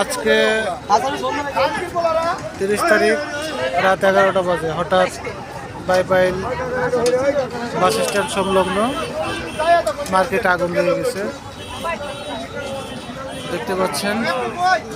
আজকে তিরিশ তারিখ রাত এগারোটা বাজে। হঠাৎ বাই বাইপাইল বাস স্ট্যান্ড সংলগ্ন মার্কেটে আগুন লেগে গেছে। দেখতে পাচ্ছেন,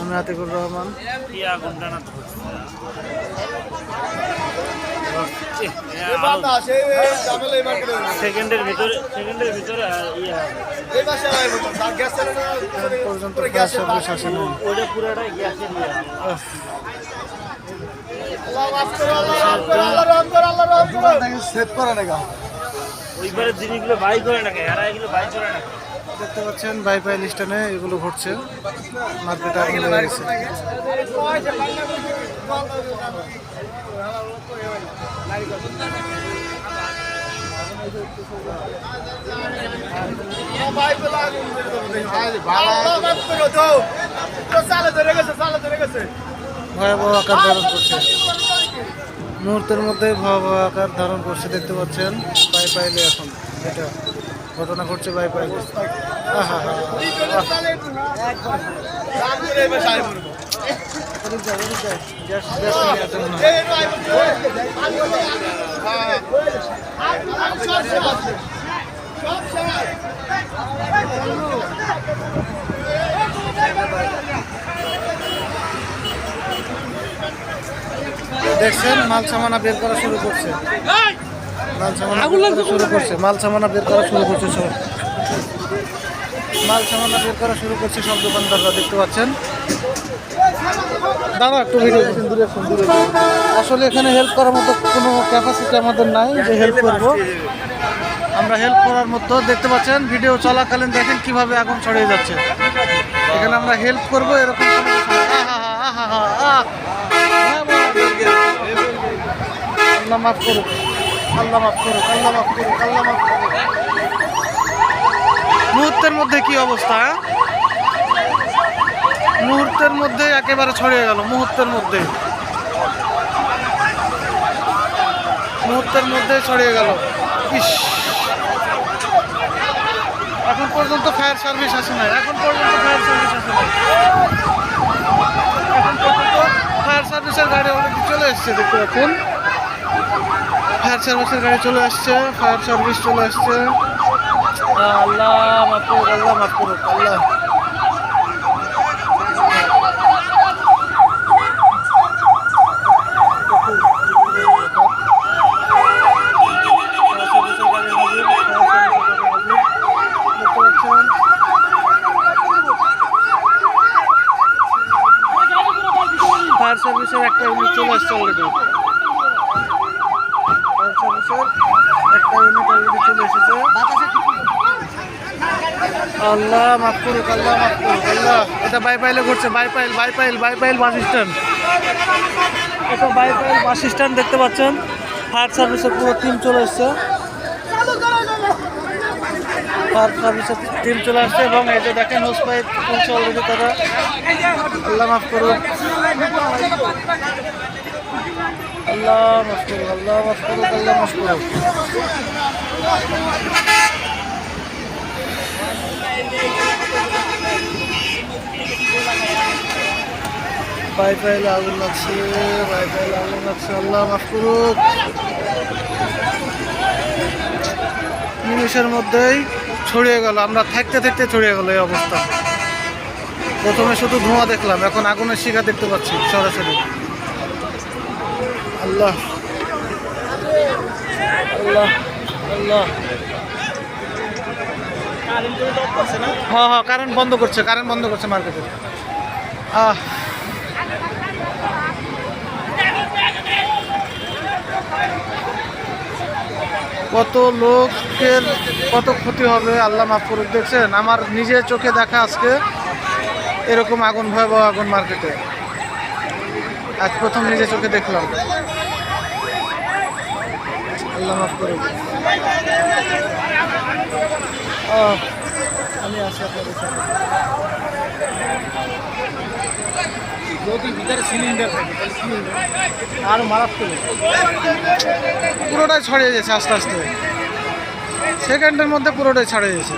আমি আতিকুর রহমান। সেকেন্ডের ভিতরে সেকেন্ডের ভিতরে আর ইয়া এখন পর্যন্ত পুরোটা গ্যাসের ইয়া। জিনিসগুলো বাই করে না এরা এগুলো বাই করে না দেখতে পাচ্ছেন বাইপাইল স্ট্যান্ডে এগুলো ঘটছে মার্কেটে লেগে গেছে। ভয়াবহ আকার ধারণ করছে। মুহূর্তের মধ্যে ভয়াবহ আকার ধারণ করছে, দেখতে পাচ্ছেন বাইপাইলে এখন এটা ঘটনা ঘটছে বাইপাইলে আহা হা গ্যাস গ্যাস নিয়ে আছে মনে হয়। দেখছেন মাল সামানা বের করা শুরু করছে। মাল সামানা শুরু করছে মাল সামানা বের করা শুরু করছে সব মাল সামানা বের করা শুরু করছে সব দোকানদাররা দেখতে পাচ্ছেন। দাদা একটু ভিডিও দূরে দূরে আসলে এখানে হেল্প করার মতো কোনো ক্যাপাসিটি আমাদের নাই, যে হেল্প করব। আমরা হেল্প করার মতো, দেখতে পাচ্ছেন ভিডিও চলাকালীন দেখেন কীভাবে আগুন ছড়িয়ে যাচ্ছে। এখানে আমরা হেল্প করব, এরকম। আল্লাহ মাফ করুক, আল্লাহ মাফ করুক, আল্লাহ মাফ করুক, আল্লাহ মাফ করুক। মুহূর্তের মধ্যে কি অবস্থা হ্যাঁ? মুহূর্তের মধ্যে একেবারে ছড়িয়ে গেল, মুহূর্তের মধ্যে। মুহূর্তের মধ্যে ছড়িয়ে গেল। ইস। এখন পর্যন্ত ফায়ার সার্ভিস আসে না এখন পর্যন্ত ফায়ার সার্ভিস আসে এখন পর্যন্ত ফায়ার সার্ভিসের গাড়ি অলরেডি চলে এসছে, দেখতে পাচ্ছেন। ফায়ার সার্ভিসের গাড়ি চলে আসছে, ফায়ার সার্ভিস চলে আসছে। আল্লাহ, মাফ করুক, আল্লাহ, মাফ করুক, আল্লাহ ফায়ার সার্ভিসের গাড়ি হাজির, ফায়ার সার্ভিসের গাড়ি হাজির। দেখতে পাচ্ছেন ফায়ার সার্ভিসের একটা ইউনিট চলে আসছে একটা ইউনিট চলে এসেছে আল্লাহ, মাফ করুক, আল্লাহ, মাফ করুক, আল্লাহ। এটা বাইপাইলে ঘটছে, বাইপাইল বাইপাইল বাইপাইল বাস স্ট্যান্ড। এটা বাইপাইল বাস স্ট্যান্ড দেখতে পাচ্ছেন। ফায়ার সার্ভিসের পুরো টিম চলে এসছে। ফায়ার সার্ভিসের টিম চলে আসছে এবং এই যে দেখেন হোস পাইপ অলরেডি তারা। আল্লাহ, মাফ করুক। আল্লাহ মাফ আল্লাহ মাফ আল্লাহ মাফ করুক বাইপাইলে আগুন লাগছে বাইপাইলে আগুন লাগছে আল্লাহ মাফ করুক মধ্যেই ছড়িয়ে গেল, আমরা থাকতে থাকতে ছড়িয়ে গেল এই অবস্থা। প্রথমে শুধু ধোঁয়া দেখলাম, এখন আগুনের শিখা দেখতে পাচ্ছি, সরাসরি। আল্লাহ। আল্লাহ আল্লাহ। হ্যাঁ হ্যাঁ কারেন্ট বন্ধ করছে কারেন্ট বন্ধ করছে মার্কেটে আহ। কত লোকের কত ক্ষতি হবে, আল্লাহ মাফ দেখছেন? আমার নিজের চোখে দেখা আজকে এরকম আগুন, ভয়াবহ আগুন মার্কেটে আজ প্রথম নিজে চোখে দেখলাম। আল্লাহ মাফ আহ, আমি আপনাদের সাথে যদি ভিতরে সিলিন্ডার থাকে সিলিন্ডার আরও মারাত্মক পুরোটাই ছড়িয়ে গেছে আস্তে আস্তে। সেকেন্ডের মধ্যে পুরোটাই ছড়িয়ে গেছে।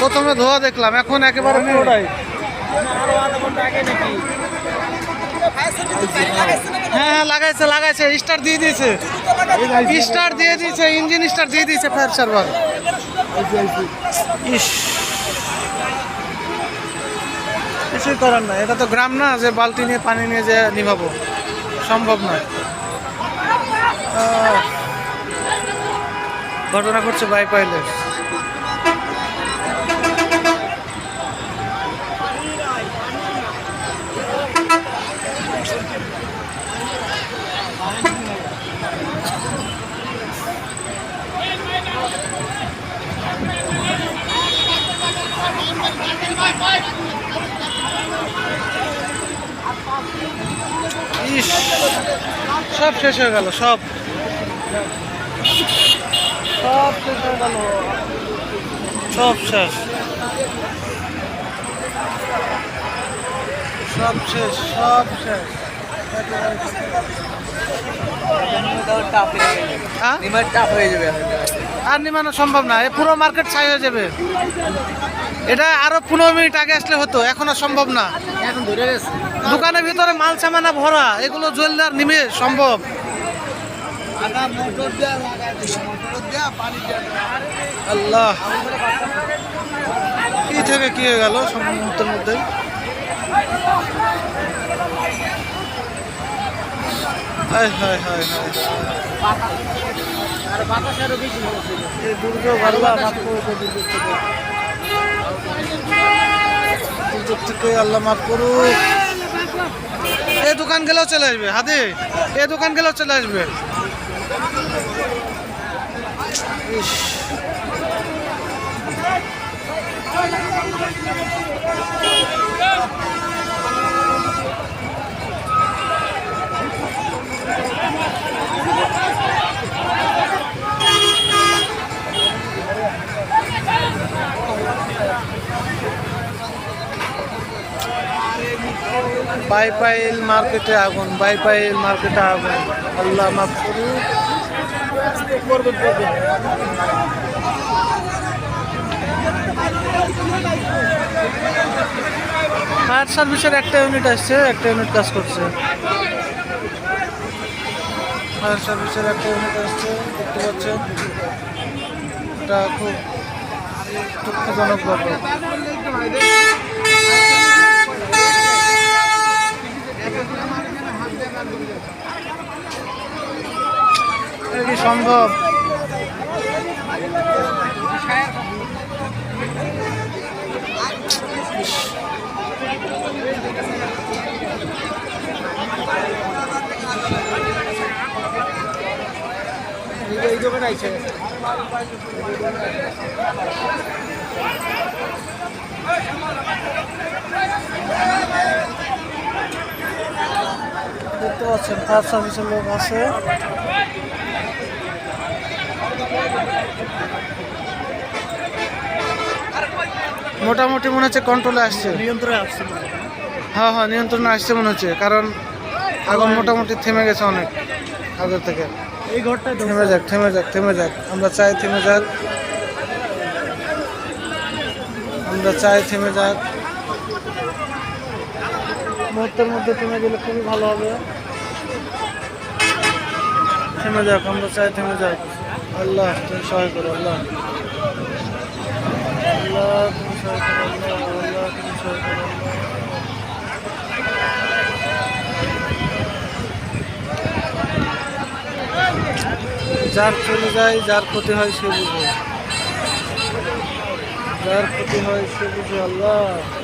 প্রথমে ধোয়া দেখলাম এখন একেবারে পুরোটাই। আরও আধা ঘণ্টা আগে নাকি? হ্যাঁ হ্যাঁ লাগাইছে লাগাইছে স্টার দিয়ে দিয়েছে। স্টার দিয়ে দিয়েছে ইঞ্জিন স্টার দিয়ে দিয়েছে ফায়ার সার্ভার ইস। কিছুই করার না এটা তো গ্রাম না যে বালতি নিয়ে পানি নিয়ে যে নিভাবো। সম্ভব না। আহ, ঘটনা ঘটছে বাই পাইলে ইস সব শেষ হয়ে গেল সব। সব শেষ হয়ে গেল। সব শেষ। সব শেষ সব শেষ। হ্যাঁ? টাফ হয়ে যাবে আর নিমানো সম্ভব না এ পুরো মার্কেট ছাই হয়ে যাবে। এটা আরও পনেরো মিনিট আগে আসলে হতো এখন আর সম্ভব না। এখন ধরে গেছে। দোকানের ভিতরে মাল সামানা ভরা এগুলো জলদার নিমে সম্ভব। আল্লাহ। কি থেকে কি হয়ে গেল সব মুহূর্তের মধ্যে? হায় হায় হায় হায়। আর বাতাস আরও বেশি হয়েছিল এই দুর্যোগ আল্লাহ মাফ করুক দুর্যোগ থেকে। দুর্যোগ থেকে আল্লাহ মাফ করুক। এই দোকান গেলেও চলে আসবে হাতে এই দোকান গেলেও চলে আসবে। ইস। বাইপাইল মার্কেটে আগুন, বাইপাইল মার্কেটে আগুন। আল্লাহ মাফ করবেন ফায়ার সার্ভিসের একটা ইউনিট আসছে, একটা ইউনিট কাজ করছে। ফায়ার সার্ভিসের একটা ইউনিট আসছে, দেখতে পাচ্ছেন? এটা খুব দুঃখজনক ব্যাপার এটা কি সম্ভব? এই দোকানে আইছে দেখতে পাচ্ছেন ফায়ার সার্ভিসের লোক আছে। মোটামুটি মনে হচ্ছে কন্ট্রোলে আসছে। নিয়ন্ত্রণে আসছে হ্যাঁ। হ্যাঁ নিয়ন্ত্রণে আসছে মনে হচ্ছে কারণ আগুন মোটামুটি থেমে গেছে অনেক আগের থেকে। এই ঘরটা থেমে যাক থেমে যাক থেমে যাক। আমরা চাই থেমে যাক। আমরা চাই থেমে যাক। মুহূর্তের মধ্যে থেমে গেলে খুবই ভালো হবে। থেমে যাক, আমরা চাই থেমে যাক। আল্লাহ তুমি সহায় করো, আল্লাহ। যার চলে যায়, যার ক্ষতি হয় সে বুঝে। যার ক্ষতি হয় সে বুঝে, আল্লাহ।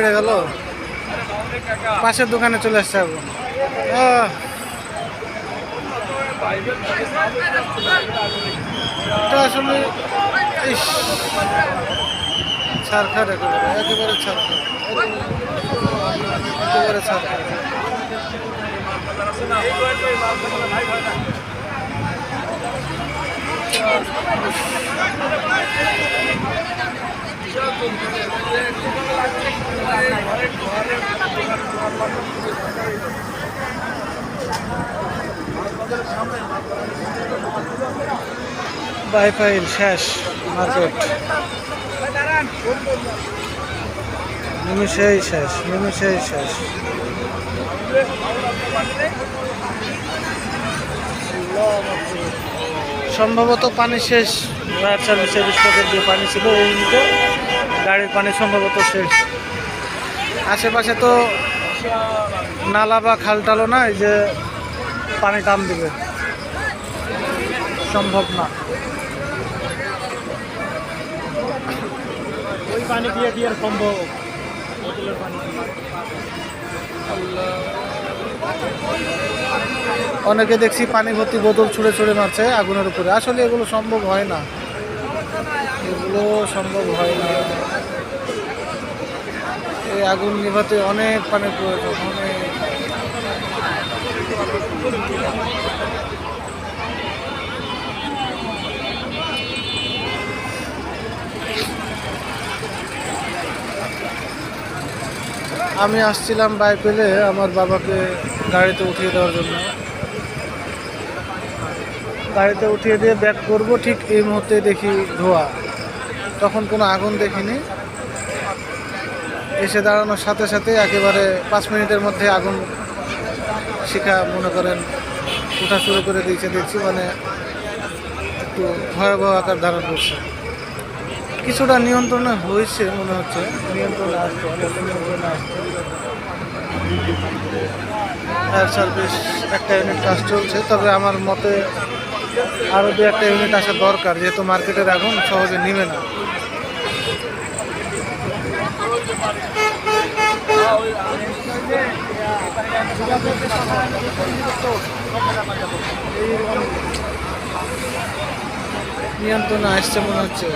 বেড়ে গেল। পাশের দোকানে চলে আসছে আহ, এটা আসলে একেবারে একেবারে ছারখার একেবারে ছারখার। বাইফাইল শেষ মার্কেট নিমিশেই শেষ নিমিশেই শেষ. সম্ভবত পানি শেষ ফায়ার সার্ভিসের স্টকের যে পানি ছিল এই গাড়ির পানি সম্ভবত শেষ। আশেপাশে তো নালা বা খাল টালও নাই যে পানি টান দিবে। সম্ভব না। ওই পানি দিয়ে দিয়ে সম্ভব অনেকে দেখছি পানি ভর্তি বোতল ছুঁড়ে ছুঁড়ে মারছে আগুনের উপরে। আসলে এগুলো সম্ভব হয় না। এগুলো সম্ভব হয় না। এই আগুন নিভাতে অনেক পানির প্রয়োজন, অনেক। আমি আসছিলাম বাইপেলে আমার বাবাকে গাড়িতে উঠিয়ে দেওয়ার জন্য। গাড়িতে উঠিয়ে দিয়ে ব্যাক করব, ঠিক এই মুহূর্তে দেখি ধোয়া। তখন কোনো আগুন দেখিনি। এসে দাঁড়ানোর সাথে সাথে একেবারে পাঁচ মিনিটের মধ্যে আগুন শিখা মনে করেন উঠা শুরু করে দিয়েছে, দেখছি মানে একটু ভয়াবহ আকার ধারণ করছে। কিছুটা নিয়ন্ত্রণে হয়েছে মনে হচ্ছে। নিয়ন্ত্রণে আসছে ফায়ার সার্ভিস একটা ইউনিট কাজ চলছে, তবে আমার মতে আরও দু একটা ইউনিট আসা দরকার, যেহেতু মার্কেটের আগুন সহজে নিবে না। নিয়ন্ত্রণ আসছে মনে হচ্ছে।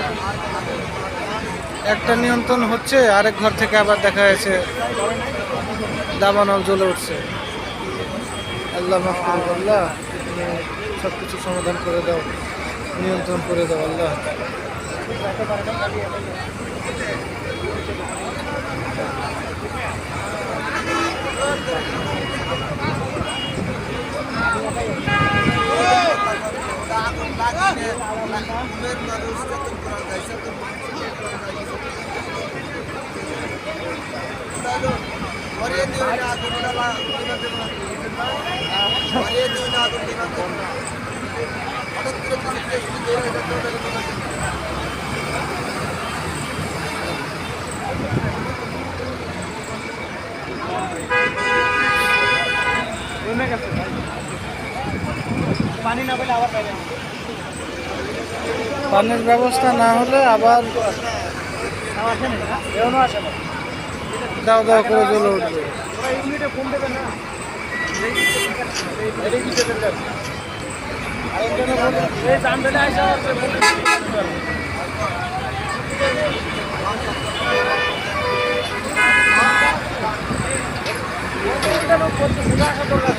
একটা নিয়ন্ত্রণ হচ্ছে, আরেক ঘর থেকে আবার দেখা যাচ্ছে দাবানল জ্বলে উঠছে। আল্লাহ মাফ আল্লাহ সব কিছু সমাধান করে দাও নিয়ন্ত্রণ করে দাও আল্লাহ। আবার পাইলে পানির ব্যবস্থা না হলে আবার আসে না? এখনও আসে না। দাও দাও করে জ্বলে উঠবে। Gracias.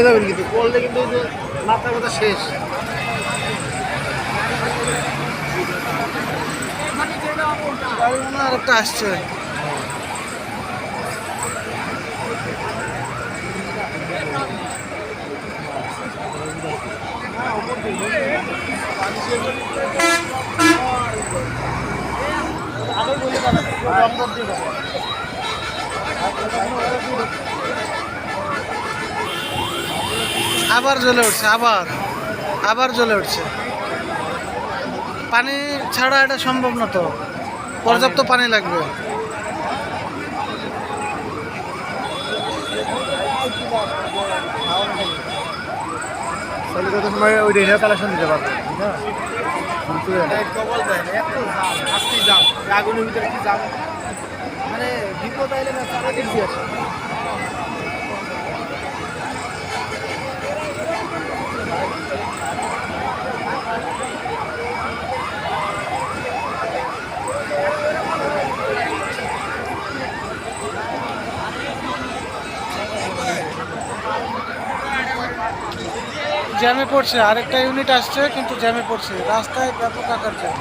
পড়ে যাবেন কিন্তু পড়লে কিন্তু মাথার কথা শেষ। আর একটা আসছে। আবার জ্বলে উঠছে আবার আবার জ্বলে উঠছে। পানি ছাড়া এটা সম্ভব না তো। পর্যাপ্ত পানি লাগবে। কালেকশন দিতে পারব আগুনের ভিতরে কি মানে বিপদ আইলে না জ্যামে পড়ছে, আরেকটা ইউনিট আসছে, কিন্তু জ্যামে পড়ছে। রাস্তায় ব্যাপক আকার জ্যাম।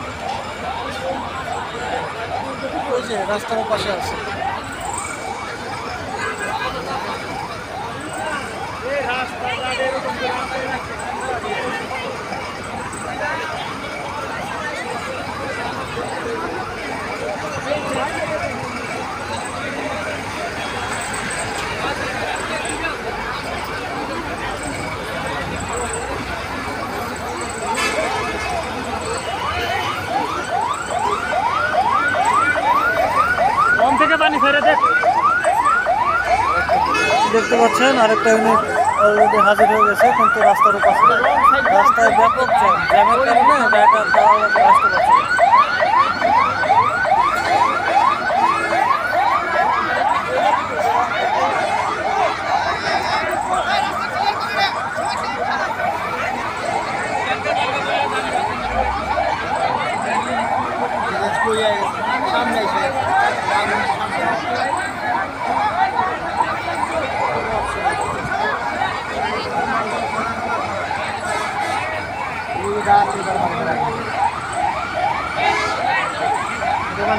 ওই যে রাস্তার পাশে আছে কম থেকে পানি ছেড়ে দেখ দেখতে পাচ্ছেন, আরেকটা ইউনিট অলরেডি হাজির হয়ে গেছে, কিন্তু রাস্তার পাশে রাস্তায় ব্যাপক জ্যাম। জ্যামের কারণে দাঁড়ানো আসতে পারছে। সামনে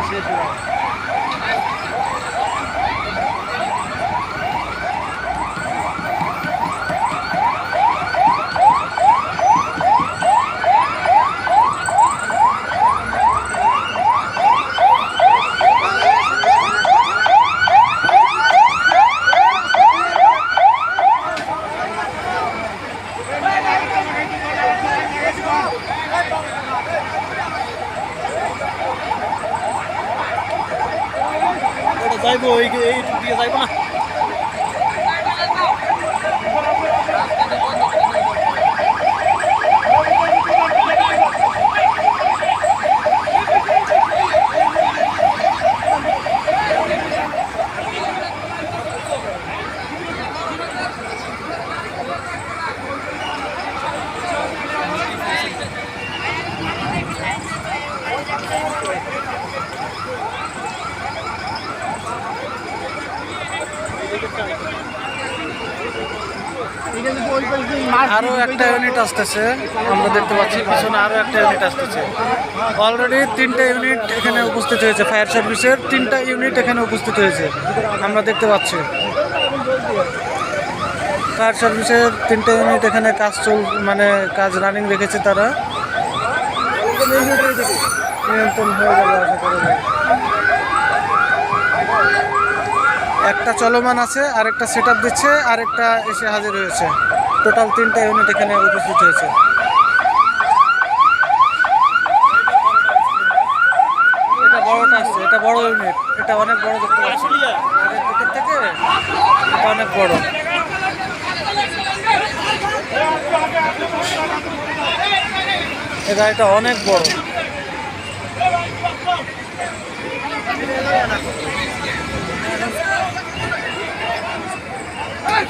এসে দোকান শেষ হয়ে গেল। ওটা যাইবো এই এই দিকে যাইবো না আরও একটা ইউনিট আসতেছে। আমরা দেখতে পাচ্ছি পিছনে আরও একটা ইউনিট আসতেছে। অলরেডি তিনটা ইউনিট এখানে উপস্থিত হয়েছে ফায়ার সার্ভিসের তিনটা ইউনিট এখানে উপস্থিত হয়েছে। আমরা দেখতে পাচ্ছি। ফায়ার সার্ভিসের তিনটা ইউনিট এখানে কাজ চল মানে কাজ রানিং রেখেছে তারা। নিয়ন্ত্রণ হয়ে আশা করা যায়। একটা চলমান আছে, আরেকটা সেট আপ দিচ্ছে, আরেকটা এসে হাজির হয়েছে। টোটাল তিনটা ইউনিট এখানে উপস্থিত হয়েছে। এটা বড়টা আসছে এটা বড় ইউনিট এটা অনেক বড় দেখতে পাচ্ছি। থেকে এটা অনেক বড়। এই গাড়িটা অনেক বড়।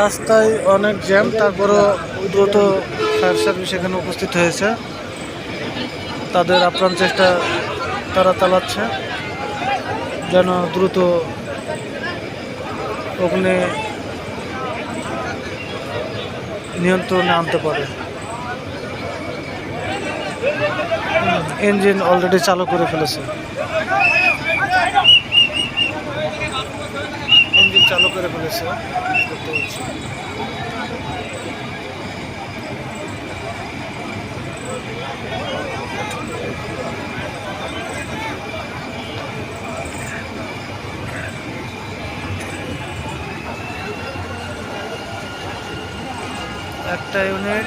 রাস্তায় অনেক জ্যাম, তারপরও দ্রুত ফায়ার সার্ভিস এখানে উপস্থিত হয়েছে। তাদের আপ্রাণ চেষ্টা তারা চালাচ্ছে, যেন দ্রুত অগ্নি নিয়ন্ত্রণে আনতে পারে। ইঞ্জিন অলরেডি চালু করে ফেলেছে। চালু করে ফেলেছে দেখতে পাচ্ছি। একটা ইউনিট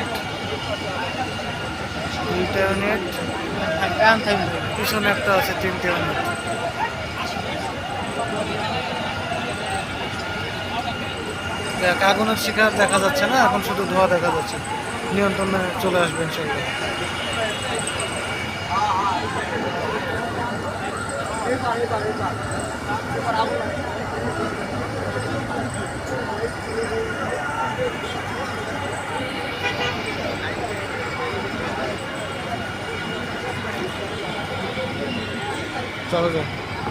দুইটা ইউনিট পিছনে একটা আছে তিনটে ইউনিট দেখ আগুনের শিকার দেখা যাচ্ছে না, এখন শুধু ধোয়া দেখা যাচ্ছে। নিয়ন্ত্রণে চলে আসবে ইনশাল্লাহ চলো যাও